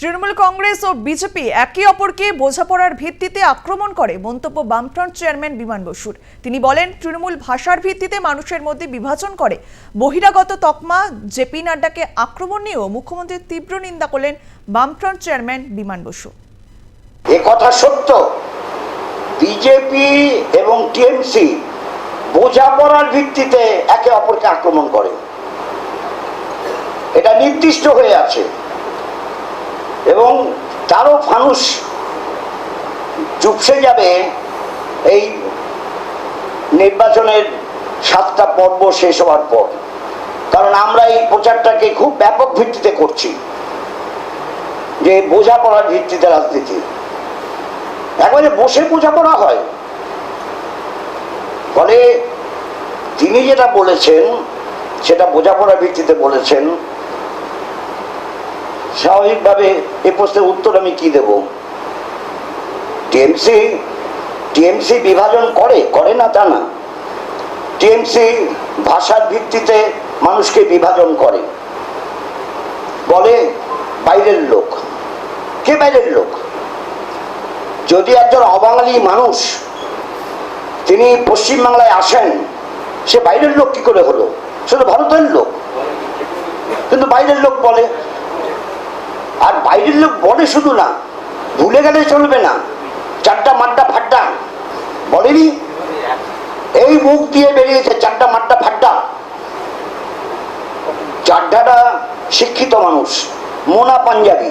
তৃণমূল কংগ্রেস ও BJP একে অপরকে বোঝাপড়ার ভিত্তিতে আক্রমণ করে, মন্তব্য বামফ্রন্ট চেয়ারম্যান বিমান বসুর। তিনি বলেন, তৃণমূল ভাষার ভিত্তিতে মানুষের মধ্যে বিভাজন করে। বহিরাগত তকমা, জেপি নাড্ডাকে আক্রমণ নিয়েও মুখ্যমন্ত্রীর তীব্র নিন্দা করলেন বামফ্রন্ট চেয়ারম্যান বিমান বসু। এ কথা সত্য। বিজেপি এবং টিএমসি বোঝাপড়ার ভিত্তিতে একে অপরকে আক্রমণ করে। এটা নির্দিষ্ট হয়ে আছে। এবং তারও ফানুস চুপসে যাবে এই নির্বাচনের সাতটা পর্ব শেষ হওয়ার পর। কারণ আমরা এই প্রচারটাকে খুব ব্যাপক ভিত্তিতে করছি, যে বোঝাপড়ার ভিত্তিতে রাজনীতি। একবারে বসে বোঝাপড়া হয়, ফলে তিনি যেটা বলেছেন, সেটা বোঝাপড়ার ভিত্তিতে বলেছেন স্বাভাবিকভাবে এ প্রশ্নের উত্তর আমি কি দেব? টিএমসি টিএমসি বিভাজন করে করে না তা না। টিএমসি ভাষার ভিত্তিতে মানুষকে বিভাজন করে। বলে বাইরের লোক। কে বাইরের লোক? যদি একজন অবাঙালি মানুষ, তিনি পশ্চিমবাংলায় আসেন, সে বাইরের লোক কি করে হলো? তো ভারতের লোক। কিন্তু বাইরের লোক বলে বাইরের লোক বলে শুধু না, ভুলে গেলে চলবে না। চারটা মাড্ডা ফাড্ডা বলেনি? এই মুখ দিয়ে বেরিয়েছে চারটা মাড্ডা ফাড্ডা চারটাটা শিক্ষিত মানুষ, মোনা পাঞ্জাবি।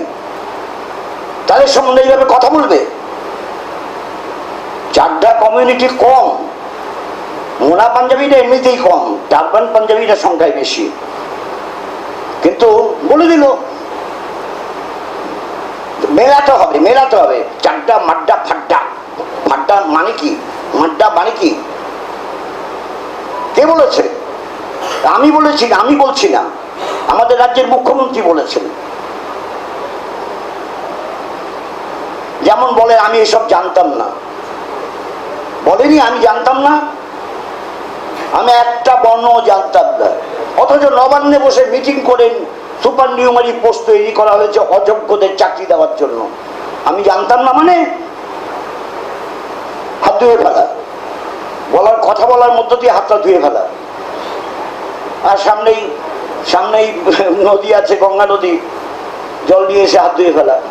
তাদের সম্বন্ধে এইভাবে কথা বলবে? চারটা কমিউনিটি কম, মোনা পাঞ্জাবিটা এমনিতেই কম টারবান পাঞ্জাবিটা সংখ্যায় বেশি। কিন্তু বলে দিল মেলাতে হবে মেলাতে হবে। চারটা মাড্ডা, ফাড্ডা। ফাড্ডা মানে কি? মাড্ডা মানে কি? কে বলেছে? আমি বলেছি আমি বলছি না। আমাদের রাজ্যের মুখ্যমন্ত্রী বলেছেন। যেমন বলে, আমি এসব জানতাম না। বলেনি, আমি জানতাম না। আমি একটা বর্ণ জানতাম না। অথচ নবান্নে বসে মিটিং করেন সুপার নিউমারি পোস্ট তৈরি করা হয়েছে অযোগ্যদের চাকরি দেওয়ার জন্য। আমি জানতাম না মানে? হাত ধুয়ে ফেলা। বলার কথা বলার মধ্য দিয়ে হাতটা ধুয়ে ফেলা। আর সামনেই সামনেই নদী আছে, গঙ্গা নদী। জল নিয়ে এসে হাত ধুয়ে ফেলা।